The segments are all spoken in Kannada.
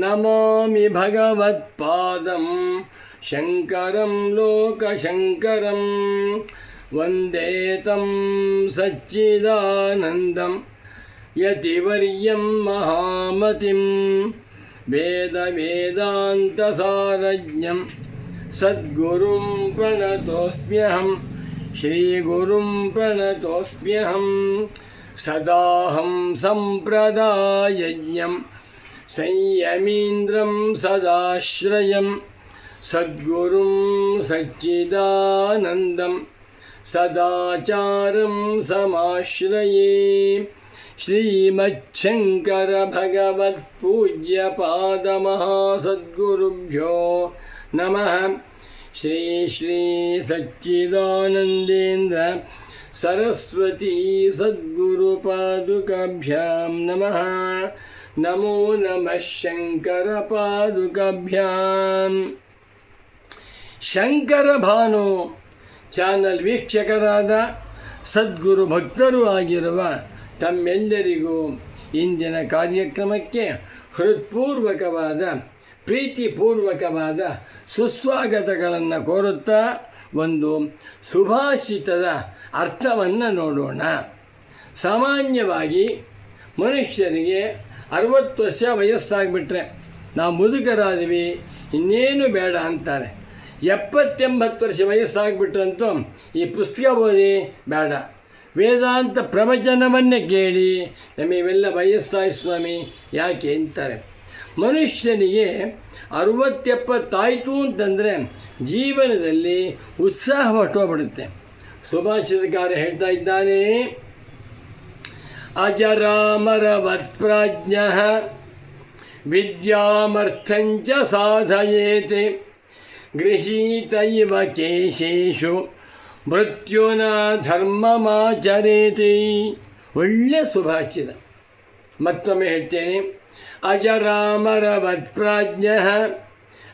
नमामि भगवत्पादं शङ्करं लोकशङ्करं वन्दे तं सच्चिदानन्दं यतिवर्यं महामतिं वेदवेदान्तसारज्ञं सद्गुरुं प्रणतोऽस्म्यहं श्रीगुरुं प्रणतोऽस्म्यहं सदाहं सम्प्रदायज्ञं संयमीन्द्रं सदाश्रयं सद्गुरुं सच्चिदानन्दं सदाचारं समाश्रये। श्रीमच्छङ्करभगवत्पूज्यपादमहासद्गुरुभ्यो नमः। श्री सच्चिदानन्देन्द्र सरस्वती सद्गुरुपादुकाभ्यां नमः नमो नमः शङ्करपादुकाभ्याम् ಶಂಕರ ಭಾನು ಚಾನಲ್ ವೀಕ್ಷಕರಾದ ಸದ್ಗುರು ಭಕ್ತರೂ ಆಗಿರುವ ತಮ್ಮೆಲ್ಲರಿಗೂ ಇಂದಿನ ಕಾರ್ಯಕ್ರಮಕ್ಕೆ ಹೃತ್ಪೂರ್ವಕವಾದ ಪ್ರೀತಿಪೂರ್ವಕವಾದ ಸುಸ್ವಾಗತಗಳನ್ನು ಕೋರುತ್ತಾ ಒಂದು ಸುಭಾಷಿತದ ಅರ್ಥವನ್ನು ನೋಡೋಣ ಸಾಮಾನ್ಯವಾಗಿ ಮನುಷ್ಯರಿಗೆ ಅರವತ್ತು ವರ್ಷ ವಯಸ್ಸಾಗಿಬಿಟ್ರೆ ನಾವು ಮುದುಕರಾದ್ವಿ, ಇನ್ನೇನು ಬೇಡ ಅಂತಾರೆ. ಎಪ್ಪತ್ತೆಂಬತ್ತು ವರ್ಷ ವಯಸ್ಸಾಗಿಬಿಟ್ರಂತೂ ಈ ಪುಸ್ತಕ ಓದಿ ಬೇಡ. ವೇದಾಂತ ಪ್ರವಚನವನ್ನೇ ಕೇಳಿ ನಮಗೆಲ್ಲ ವಯಸ್ಸಾಯಿ ಸ್ವಾಮಿ, ಯಾಕೆ ಅಂತಾರೆ. ಮನುಷ್ಯನಿಗೆ ಅರುವತ್ತೆಪ್ಪತ್ತಾಯಿತು ಅಂತಂದರೆ ಜೀವನದಲ್ಲಿ ಉತ್ಸಾಹ ಹೊಟ್ಟೋಗ್ಬಿಡುತ್ತೆ ಸುಭಾಷಿತಕಾರ ಹೇಳ್ತಾ ಇದ್ದಾನೆ ಅಜರಾಮರವತ್ಪ್ರಾಜ್ಞ ವಿದ್ಯಾಮರ್ಥಂಚ ಸಾಧಯೇತೆ ಗೃಹೀತ ಇವ ಕೇಶೇಶು ಮೃತ್ಯುನ ಧರ್ಮಮಾಚರೇತಿ ಒಳ್ಳೆ ಸುಭಾಷಿತ ಮತ್ತೊಮ್ಮೆ ಹೇಳ್ತೇನೆ, ಅಜರಾಮರವತ್ಪ್ರಾಜ್ಞ,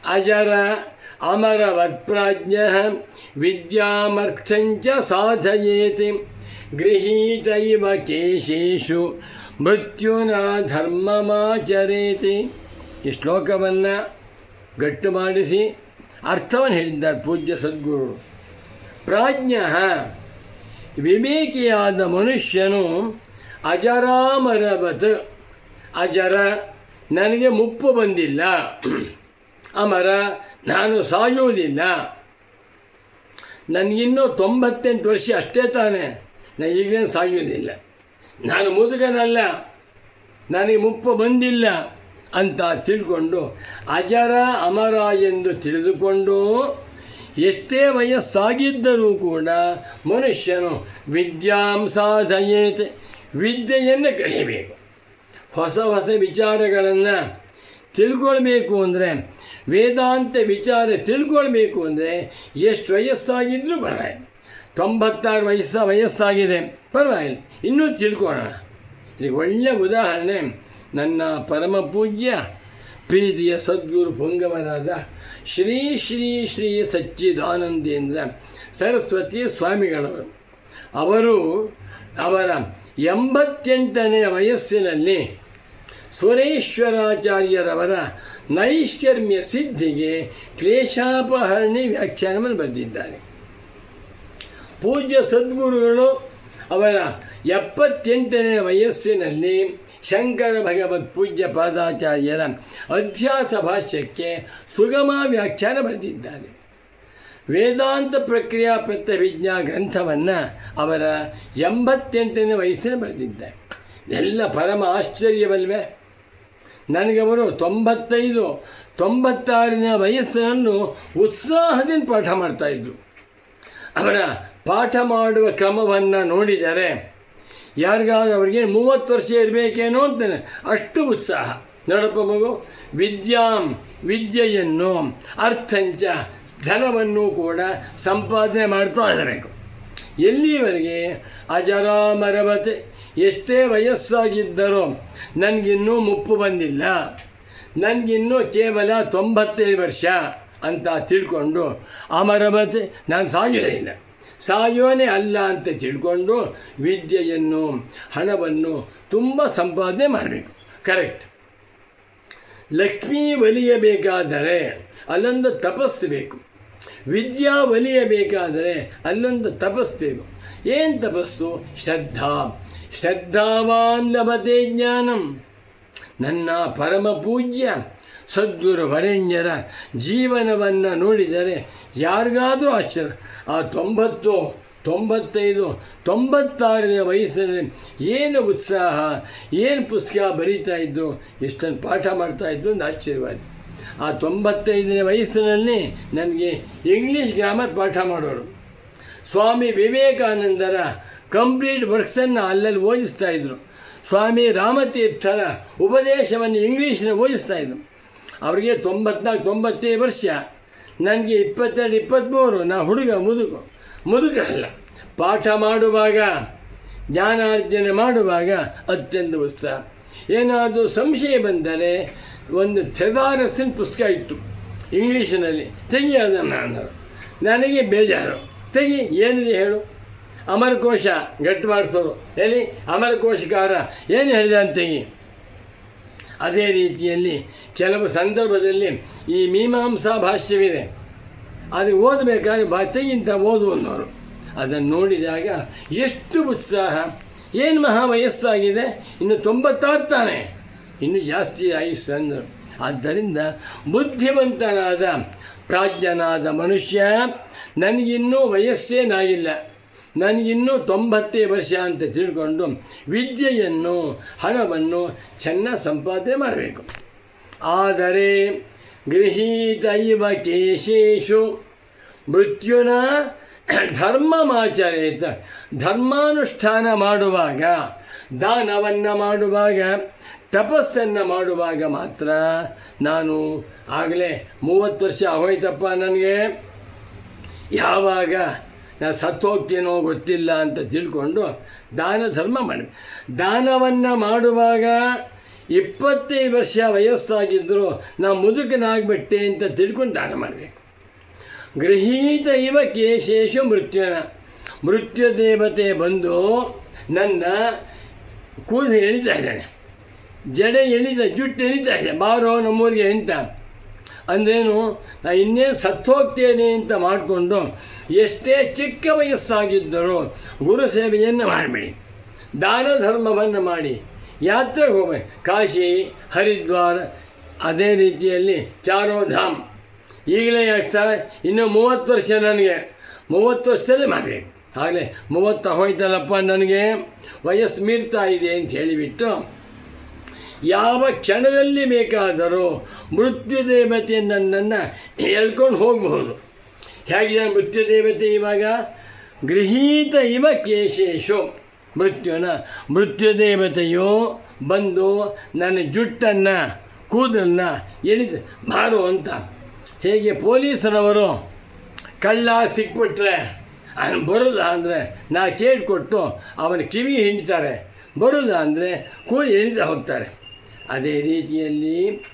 ಅಜರ ಅಮರವತ್ಪ್ರಾಜ್ಞ ವಿದ್ಯಾಮರ್ಥಂಚ ಸಾಧಯೇತಿ। ಗೃಹೀತ ಇವ ಕೇಶೇಷು ಮೃತ್ಯುನ ಧರ್ಮಮಾಚರೇತಿ. ಈ ಶ್ಲೋಕವನ್ನು ಗಟ್ಟು ಮಾಡಿಸಿ ಅರ್ಥವನ್ನು ಹೇಳಿದ್ದಾರೆ ಪೂಜ್ಯ ಸದ್ಗುರು ಪ್ರಾಜ್ಞ ವಿವೇಕಿಯಾದ ಮನುಷ್ಯನು ಅಜರಾಮರವತ್. ಅಜರ ನನಗೆ ಮುಪ್ಪು ಬಂದಿಲ್ಲ. ಅಮರ ನಾನು ಸಾಯುವುದಿಲ್ಲ. ನನಗಿನ್ನೂ ತೊಂಬತ್ತೆಂಟು ವರ್ಷ ಅಷ್ಟೇ ತಾನೇ. ನಾನು ಈಗಲೇ ಸಾಯುವುದಿಲ್ಲ ನಾನು ಮುದುಕನಲ್ಲ ನನಗೆ ಮುಪ್ಪು ಬಂದಿಲ್ಲ ಅಂತ ತಿಳ್ಕೊಂಡು ಅಜರ ಅಮರ ಎಂದು ತಿಳಿದುಕೊಂಡು ಎಷ್ಟೇ ವಯಸ್ಸಾಗಿದ್ದರೂ ಕೂಡ ಮನುಷ್ಯನು ವಿದ್ಯಾಂ ಸಾಧಯೇತೆ, ವಿದ್ಯೆಯನ್ನು ಕಲಿಯಬೇಕು. ಹೊಸ ಹೊಸ ವಿಚಾರಗಳನ್ನು ತಿಳ್ಕೊಳ್ಬೇಕು ಅಂದರೆ, ವೇದಾಂತ ವಿಚಾರ ತಿಳ್ಕೊಳ್ಬೇಕು ಅಂದರೆ ಎಷ್ಟು ವಯಸ್ಸಾಗಿದ್ದರೂ ಪರವಾಗಿಲ್ಲ. ತೊಂಬತ್ತಾರು ವಯಸ್ಸ, ವಯಸ್ಸಾಗಿದೆ. ಪರವಾಗಿಲ್ಲ, ಇನ್ನೂ ತಿಳ್ಕೊಳ್ಳೋಣ. ಇದಕ್ಕೆ ಒಳ್ಳೆಯ ಉದಾಹರಣೆ, ನನ್ನ ಪರಮ ಪೂಜ್ಯ, ಪ್ರೀತಿಯ ಸದ್ಗುರು ಪುಂಗವರಾದ ಶ್ರೀ ಶ್ರೀ ಶ್ರೀ ಸಚ್ಚಿದಾನಂದೇಂದ್ರ ಸರಸ್ವತಿ ಸ್ವಾಮಿಗಳವರು. ಅವರು ಅವರ ಎಂಬತ್ತೆಂಟನೇ ವಯಸ್ಸಿನಲ್ಲಿ ಸುರೇಶ್ವರಾಚಾರ್ಯರವರ ನೈಷ್ಕರ್ಮ್ಯ ಸಿದ್ಧಿಗೆ ಕ್ಲೇಶಾಪಹರಣಿ ವ್ಯಾಖ್ಯಾನವನ್ನು ಬರೆದಿದ್ದಾರೆ. ಪೂಜ್ಯ ಸದ್ಗುರುಗಳು ಅವರ ಎಪ್ಪತ್ತೆಂಟನೇ ವಯಸ್ಸಿನಲ್ಲಿ ಶಂಕರ ಭಗವತ್ ಪೂಜ್ಯ ಪಾದಾಚಾರ್ಯರ ಅಧ್ಯಾಸ ಭಾಷ್ಯಕ್ಕೆ ಸುಗಮ ವ್ಯಾಖ್ಯಾನ ಬರೆದಿದ್ದಾರೆ. ವೇದಾಂತ ಪ್ರಕ್ರಿಯಾ ಪ್ರತ್ಯಭಿಜ್ಞಾ ಗ್ರಂಥವನ್ನು ಅವರ ಎಂಬತ್ತೆಂಟನೇ ವಯಸ್ಸಿನ ಬರೆದಿದ್ದಾರೆ. ಎಲ್ಲ ಪರಮ ಆಶ್ಚರ್ಯವಲ್ವೇ? ನನಗವರು ತೊಂಬತ್ತೈದು, ತೊಂಬತ್ತಾರನೇ ವಯಸ್ಸನ್ನು ಉತ್ಸಾಹದಿಂದ ಪಾಠ ಮಾಡ್ತಾಯಿದ್ರು ಅವರ ಪಾಠ ಮಾಡುವ ಕ್ರಮವನ್ನು ನೋಡಿದರೆ ಯಾರಿಗಾದ್ರೂ ಅವರಿಗೆ ಮೂವತ್ತು ವರ್ಷ ಇರಬೇಕೇನೋ ಅಂತ ಅಷ್ಟು ಉತ್ಸಾಹ. ನೋಡಪ್ಪ ಮಗು, ವಿದ್ಯಾಂ ವಿದ್ಯೆಯನ್ನು ಅರ್ಥಂಚ ಧನವನ್ನು ಕೂಡ ಸಂಪಾದನೆ ಮಾಡ್ತಾ ಇರಬೇಕು. ಎಲ್ಲಿವರೆಗೆ ಅಜರಾಮರವತೆ ಎಷ್ಟೇ ವಯಸ್ಸಾಗಿದ್ದರೂ ನನಗಿನ್ನೂ ಮುಪ್ಪು ಬಂದಿಲ್ಲ. ನನಗಿನ್ನೂ ಕೇವಲ ತೊಂಬತ್ತೈದು ವರ್ಷ ಅಂತ ತಿಳ್ಕೊಂಡು ಅಮರವತೆ ನಾನು ಸಾಯೋದಿಲ್ಲ ಸಾಯೋನೇ ಅಲ್ಲ ಅಂತ ತಿಳ್ಕೊಂಡು ವಿದ್ಯೆಯನ್ನು, ಹಣವನ್ನು ತುಂಬ ಸಂಪಾದನೆ ಮಾಡಬೇಕು. ಕರೆಕ್ಟ್ ಲಕ್ಷ್ಮೀ ಒಲಿಯಬೇಕಾದರೆ ಅಲ್ಲೊಂದು ತಪಸ್ಸು ಬೇಕು. ವಿದ್ಯಾ ಒಲಿಯಬೇಕಾದರೆ ಅಲ್ಲೊಂದು ತಪಸ್ಸು ಬೇಕು. ಏನು ತಪಸ್ಸು? ಶ್ರದ್ಧಾ. ಶ್ರದ್ಧಾವಾನ್ ಲಭತೆ ಜ್ಞಾನಂ. ನನ್ನ ಪರಮ ಪೂಜ್ಯ. ಸದ್ಗುರು ವರೆಣ್ಯರ ಜೀವನವನ್ನು ನೋಡಿದರೆ ಯಾರಿಗಾದರೂ ಆಶ್ಚರ್ಯ. ಆ ತೊಂಬತ್ತು, ತೊಂಬತ್ತೈದು, ತೊಂಬತ್ತಾರನೇ ವಯಸ್ಸಿನಲ್ಲಿ ಏನು ಉತ್ಸಾಹ, ಏನು ಪುಸ್ತಕ ಬರೀತಾ ಇದ್ದರು ಎಷ್ಟೊಂದು ಪಾಠ ಮಾಡ್ತಾಯಿದ್ರು ಒಂದು ಆಶ್ಚರ್ಯವಾಯಿತು. ಆ ತೊಂಬತ್ತೈದನೇ ವಯಸ್ಸಿನಲ್ಲಿ ನನಗೆ ಇಂಗ್ಲೀಷ್ ಗ್ರಾಮರ್ ಪಾಠ ಮಾಡೋರು. ಸ್ವಾಮಿ ವಿವೇಕಾನಂದರ ಕಂಪ್ಲೀಟ್ ವರ್ಕ್ಸನ್ನು ಅಲ್ಲಲ್ಲಿ ಓದಿಸ್ತಾ ಇದ್ದರು ಸ್ವಾಮಿ ರಾಮತೀರ್ಥರ ಉಪದೇಶವನ್ನು ಇಂಗ್ಲೀಷಿನ ಓದಿಸ್ತಾ ಇದ್ರು. ಅವರಿಗೆ ತೊಂಬತ್ನಾಲ್ಕು ತೊಂಬತ್ತೈದು ವರ್ಷ. ನನಗೆ ಇಪ್ಪತ್ತೆರಡು ಇಪ್ಪತ್ತ್ಮೂರು ನಾ ಹುಡುಗ ಮುದುಕು. ಮುದುಕರಲ್ಲ, ಪಾಠ ಮಾಡುವಾಗ, ಜ್ಞಾನಾರ್ಜನೆ ಮಾಡುವಾಗ ಅತ್ಯಂತ ಉತ್ಸಾಹ. ಏನಾದರೂ ಸಂಶಯ ಬಂದರೆ ಒಂದು ಥೆದಾರಸ್ಸಿನ ಪುಸ್ತಕ ಇತ್ತು ಇಂಗ್ಲೀಷಿನಲ್ಲಿ, ತೆಗಿ ಅದನ್ನು ನಾನು. ನನಗೆ ಬೇಜಾರು. ತೆಗಿ, ಏನಿದೆ ಹೇಳು. ಅಮರಕೋಶ ಗಟ್ಟು ಮಾಡಿಸೋರು ಹೇಳಿ ಅಮರಕೋಶಕಾರ ಏನು ಹೇಳಿದೆ ಅಂತ ತೆಗಿ. ಅದೇ ರೀತಿಯಲ್ಲಿ ಕೆಲವು ಸಂದರ್ಭದಲ್ಲಿ ಈ ಮೀಮಾಂಸಾ ಭಾಷ್ಯವಿದೆ. ಅದು ಓದಬೇಕಾದ್ರೆ ಬಾ ತೆಗಿಂತ ಓದು ಅನ್ನೋರು. ಅದನ್ನು ನೋಡಿದಾಗ ಎಷ್ಟು ಉತ್ಸಾಹ. ಏನು ಮಹಾ ವಯಸ್ಸಾಗಿದೆ ಇನ್ನು ತೊಂಬತ್ತಾರು ತಾನೆ. ಇನ್ನು ಜಾಸ್ತಿ ಆಯುಸ್ಸು ಅಂದರು. ಆದ್ದರಿಂದ ಬುದ್ಧಿವಂತನಾದ ಪ್ರಾಜ್ಞನಾದ ಮನುಷ್ಯ ನನಗಿನ್ನೂ ವಯಸ್ಸೇನಾಗಿಲ್ಲ. ನನಗಿನ್ನೂ ತೊಂಬತ್ತೇ ವರ್ಷ ಅಂತ ತಿಳ್ಕೊಂಡು ವಿದ್ಯೆಯನ್ನು, ಹಣವನ್ನು ಚೆನ್ನಾಗಿ ಸಂಪಾದನೆ ಮಾಡಬೇಕು. ಆದರೆ ಗೃಹೀತೈವ ಕೇಶೇಶು, ಮೃತ್ಯುನ ಧರ್ಮಮಾಚರೇತ, ಧರ್ಮಾನುಷ್ಠಾನ ಮಾಡುವಾಗ, ದಾನವನ್ನು ಮಾಡುವಾಗ, ತಪಸ್ಸನ್ನು ಮಾಡುವಾಗ ಮಾತ್ರ ನಾನು ಆಗಲೇ ಮೂವತ್ತು ವರ್ಷ ಹೋಯ್ತಪ್ಪ ನನಗೆ. ಯಾವಾಗ ನಾನು ಸತ್ತೋಗ್ತೀನೋ ಗೊತ್ತಿಲ್ಲ ಅಂತ ತಿಳ್ಕೊಂಡು ದಾನ ಧರ್ಮ ಮಾಡಿ ದಾನವನ್ನು ಮಾಡುವಾಗ ಇಪ್ಪತ್ತೈದು ವರ್ಷ ವಯಸ್ಸಾಗಿದ್ದರೂ ನಾ ಮುದುಕನಾಗ್ಬಿಟ್ಟೆ ಅಂತ ತಿಳ್ಕೊಂಡು ದಾನ ಮಾಡಬೇಕು. ಗೃಹೀತ ಇವ ಕೇಶೇಶು ಮೃತ್ಯುನ ಮೃತ್ಯು ದೇವತೆ ಬಂದು ನನ್ನ ಕೂದಲು ಎಳಿತಾ ಇದ್ದಾನೆ. ಜಡೆ ಎಳಿತಾ, ಜುಟ್ಟು ಎಳಿತಾ ಇದೆ. ಬಾರೋ ನಮ್ಮೂರಿಗೆ ಅಂತ ಅಂದ್ರೇನು, ನಾ ಇನ್ನೇನು ಸತ್ತೋಗ್ತೇನೆ ಅಂತ ಮಾಡಿಕೊಂಡು ಎಷ್ಟೇ ಚಿಕ್ಕ ವಯಸ್ಸಾಗಿದ್ದರೂ ಗುರು ಸೇವೆಯನ್ನು ಮಾಡಬೇಡಿ. ದಾನ ಧರ್ಮವನ್ನು ಮಾಡಿ. ಯಾತ್ರೆಗೆ ಹೋಗಬೇಕು ಕಾಶಿ, ಹರಿದ್ವಾರ, ಅದೇ ರೀತಿಯಲ್ಲಿ ಚಾರೋಧಾಮ್. ಈಗಲೇ ಆಗ್ತಾರೆ ಇನ್ನೂ ಮೂವತ್ತು ವರ್ಷ ನನಗೆ. ಮೂವತ್ತು ವರ್ಷದಲ್ಲಿ ಮಾಡಬೇಕು ಆಗಲೇ ಮೂವತ್ತು ಹೋಯ್ತಲ್ಲಪ್ಪ ನನಗೆ. ವಯಸ್ಸು ಮೀರ್ತಾ ಇದೆ ಅಂತ ಹೇಳಿಬಿಟ್ಟು ಯಾವ ಕ್ಷಣದಲ್ಲಿ ಬೇಕಾದರೂ ಮೃತ್ಯು ದೇವತೆ ನನ್ನನ್ನು ಎಳ್ಕೊಂಡು ಹೋಗಬಹುದು. ಹೇಗಿದೆ ಮೃತ್ಯು ದೇವತೆ ಇವಾಗ? ಗೃಹೀತ ಇವ ಕೇಶೇಶು. ಮೃತ್ಯುನ ಮೃತ್ಯು ದೇವತೆಯು ಬಂದು ನನ್ನ ಜುಟ್ಟನ್ನು, ಕೂದಲನ್ನ ಎಳಿದು ಮಾರು ಅಂತ. ಹೇಗೆ ಪೊಲೀಸರವರು ಕಳ್ಳ ಸಿಕ್ಬಿಟ್ರೆ, ಅವನು ಬರೋದ ಅಂದರೆ ನಾ ಕೇಳಿಕೊಟ್ಟು ಅವನ ಕಿವಿ ಹಿಂಡ್ತಾರೆ. ಬರೋದ ಅಂದರೆ ಕೂದಲು ಎಳಿತಾ ಹೋಗ್ತಾರೆ. ಅದೇ ರೀತಿಯಲ್ಲಿ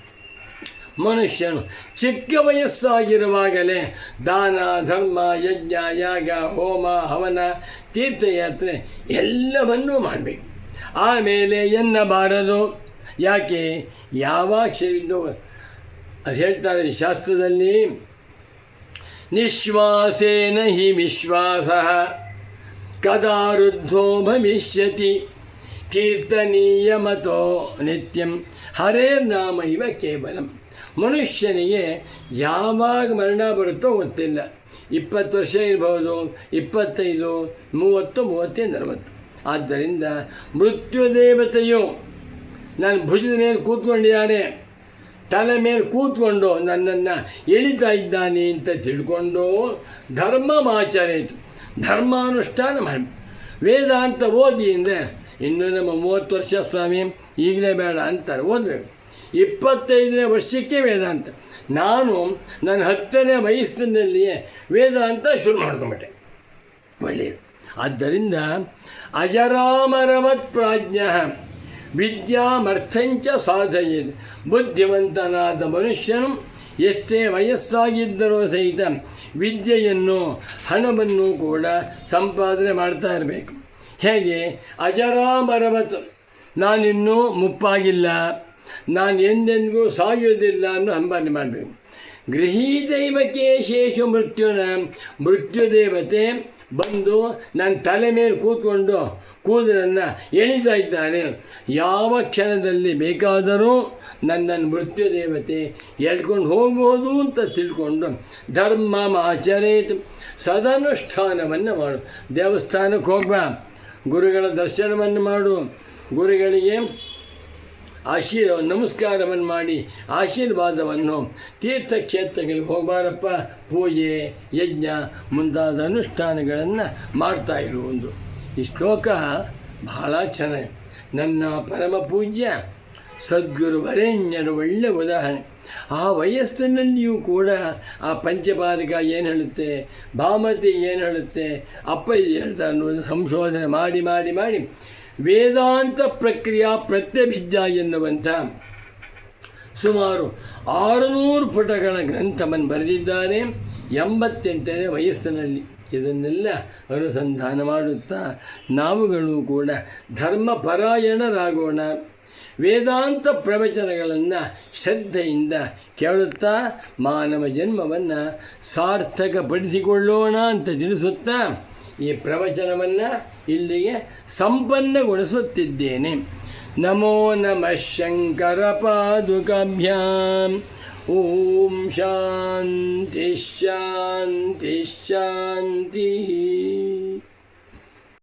ಮನುಷ್ಯನು ಚಿಕ್ಕ ವಯಸ್ಸಾಗಿರುವಾಗಲೇ ದಾನ, ಧರ್ಮ, ಯಜ್ಞ, ಯಾಗ, ಹೋಮ, ಹವನ, ತೀರ್ಥಯಾತ್ರೆ ಎಲ್ಲವನ್ನೂ ಮಾಡಬೇಕು. ಆಮೇಲೆ ಎನ್ನಬಾರದು. ಯಾಕೆ? ಯಾವಾಗ ಸೇರಿದ್ದು ಅದು ಹೇಳ್ತಾರೆ ಶಾಸ್ತ್ರದಲ್ಲಿ, ನಿಶ್ವಾಸೇನ ಹಿ ವಿಶ್ವಾಸ, ಕದಾರುದ್ಧೋ ಭವಿಷ್ಯತಿ. ಕೀರ್ತನೀಯ ಮತೋ ನಿತ್ಯಂ. ಹರೇ ನಾಮ ಇವ ಕೇವಲಂ. ಮನುಷ್ಯನಿಗೆ ಯಾವಾಗ ಮರಣ ಬರುತ್ತೋ ಗೊತ್ತಿಲ್ಲ. ಇಪ್ಪತ್ತು ವರ್ಷ ಇರ್ಬೋದು ಇಪ್ಪತ್ತೈದು, ಮೂವತ್ತು, ಮೂವತ್ತೇ, ನಲವತ್ತು. ಆದ್ದರಿಂದ ಮೃತ್ಯು ದೇವತೆಯು ನಾನು ಭುಜದ ಮೇಲೆ ಕೂತ್ಕೊಂಡಿದ್ದಾನೆ. ತಲೆ ಮೇಲೆ ಕೂತ್ಕೊಂಡು ನನ್ನನ್ನು ಎಳಿತಾ ಇದ್ದಾನೆ ಅಂತ ತಿಳ್ಕೊಂಡು ಧರ್ಮ ಆಚರಿತು ಧರ್ಮಾನುಷ್ಠಾನ ಮಾಡಿ ವೇದಾಂತ ಓದಿ ಇನ್ನು ನಮ್ಮ ಮೂವತ್ತು ವರ್ಷ ಸ್ವಾಮಿ, ಈಗಲೇ ಬೇಡ ಅಂತಾರೆ. ಓದಬೇಕು. ಇಪ್ಪತ್ತೈದನೇ ವರ್ಷಕ್ಕೆ ವೇದಾಂತ. ನಾನು ನನ್ನ ಹತ್ತನೇ ವಯಸ್ಸಿನಲ್ಲಿಯೇ ವೇದಾಂತ ಶುರು ಮಾಡ್ಕೊಂಬಿಟ್ಟೆ. ಒಳ್ಳೆಯ ಆದ್ದರಿಂದ ಅಜರಾಮರವತ್ ಪ್ರಾಜ್ಞ, ವಿದ್ಯಾಮರ್ಥಂಚ ಸಾಧಯೇದು ಬುದ್ಧಿವಂತನಾದ ಮನುಷ್ಯನು ಎಷ್ಟೇ ವಯಸ್ಸಾಗಿದ್ದರೂ ಸಹಿತ ವಿದ್ಯೆಯನ್ನು ಹಣವನ್ನು ಕೂಡ ಸಂಪಾದನೆ ಮಾಡ್ತಾ ಇರಬೇಕು. ಹೇಗೆ? ಅಜರಾಮರವತ್ತು ನಾನಿನ್ನೂ ಮುಪ್ಪಾಗಿಲ್ಲ. ನಾನು ಎಂದೆಂದಿಗೂ ಸಾಯುವುದಿಲ್ಲ ಅನ್ನೋ ಸಂಪಾದನೆ ಮಾಡಬೇಕು. ಗೃಹೀದೈವಕ್ಕೆ ಶೇಷು ಮೃತ್ಯುನ. ಮೃತ್ಯುದೇವತೆ ಬಂದು ನನ್ನ ತಲೆ ಮೇಲೆ ಕೂತ್ಕೊಂಡು ಕೂದಲನ್ನು ಎಳಿತಾ ಇದ್ದಾನೆ. ಯಾವ ಕ್ಷಣದಲ್ಲಿ ಬೇಕಾದರೂ ನನ್ನನ್ನು ಮೃತ್ಯು ದೇವತೆ ಎಳ್ಕೊಂಡು ಹೋಗ್ಬೋದು ಅಂತ ತಿಳ್ಕೊಂಡು ಧರ್ಮ ಆಚರೇತು ಸದನುಷ್ಠಾನವನ್ನು ಮಾಡು. ದೇವಸ್ಥಾನಕ್ಕೆ ಹೋಗ್ಬಾ. ಗುರುಗಳ ದರ್ಶನವನ್ನು ಮಾಡು. ಗುರುಗಳಿಗೆ ಆಶೀರ್ವ, ನಮಸ್ಕಾರವನ್ನು ಮಾಡಿ, ಆಶೀರ್ವಾದವನ್ನು ತೀರ್ಥಕ್ಷೇತ್ರಗಳಿಗೆ ಹೋಗಬಾರಪ್ಪ. ಪೂಜೆ, ಯಜ್ಞ ಮುಂತಾದ ಅನುಷ್ಠಾನಗಳನ್ನು ಮಾಡ್ತಾ ಇರುವುದು ಈ ಶ್ಲೋಕ ಬಹಳ ಚೆನ್ನಾಗಿ. ನನ್ನ ಪರಮ ಪೂಜ್ಯ, ಸದ್ಗುರು ವರೇಣ್ಯರು ಒಳ್ಳೆಯ ಉದಾಹರಣೆ. ಆ ವಯಸ್ಸಿನಲ್ಲಿಯೂ ಕೂಡ ಆ ಪಂಚಪಾದಿಕ ಏನು ಹೇಳುತ್ತೆ? ಭಾಮತಿ ಏನು ಹೇಳುತ್ತೆ? ಅಪ್ಪ ಇದು ಹೇಳ್ತಾ ಅನ್ನೋದು ಸಂಶೋಧನೆ ಮಾಡಿ ಮಾಡಿ ಮಾಡಿ. ವೇದಾಂತ ಪ್ರಕ್ರಿಯಾ ಪ್ರತ್ಯಭಿಜ್ಜ ಎನ್ನುವಂಥ ಸುಮಾರು ಆರುನೂರು ಪುಟಗಳ ಗ್ರಂಥವನ್ನು ಬರೆದಿದ್ದಾನೆ. ಎಂಬತ್ತೆಂಟನೇ ವಯಸ್ಸಿನಲ್ಲಿ ಇದನ್ನೆಲ್ಲ ಅನುಸಂಧಾನ ಮಾಡುತ್ತಾ ನಾವುಗಳು ಕೂಡ ಧರ್ಮಪರಾಯಣರಾಗೋಣ. ವೇದಾಂತ ಪ್ರವಚನಗಳನ್ನು ಶ್ರದ್ಧೆಯಿಂದ ಕೇಳುತ್ತಾ ಮಾನವ ಜನ್ಮವನ್ನು ಸಾರ್ಥಕಪಡಿಸಿಕೊಳ್ಳೋಣ ಅಂತ ತಿಳಿಸುತ್ತಾ ಈ ಪ್ರವಚನವನ್ನು ಇಲ್ಲಿಗೆ ಸಂಪನ್ನಗೊಳಿಸುತ್ತಿದ್ದೇನೆ. ನಮೋ ನಮಃ ಶಂಕರ ಪಾದುಕಾಭ್ಯಾಂ ಓಂ ಶಾಂತಿ ಶಾಂತಿ ಶಾಂತಿ.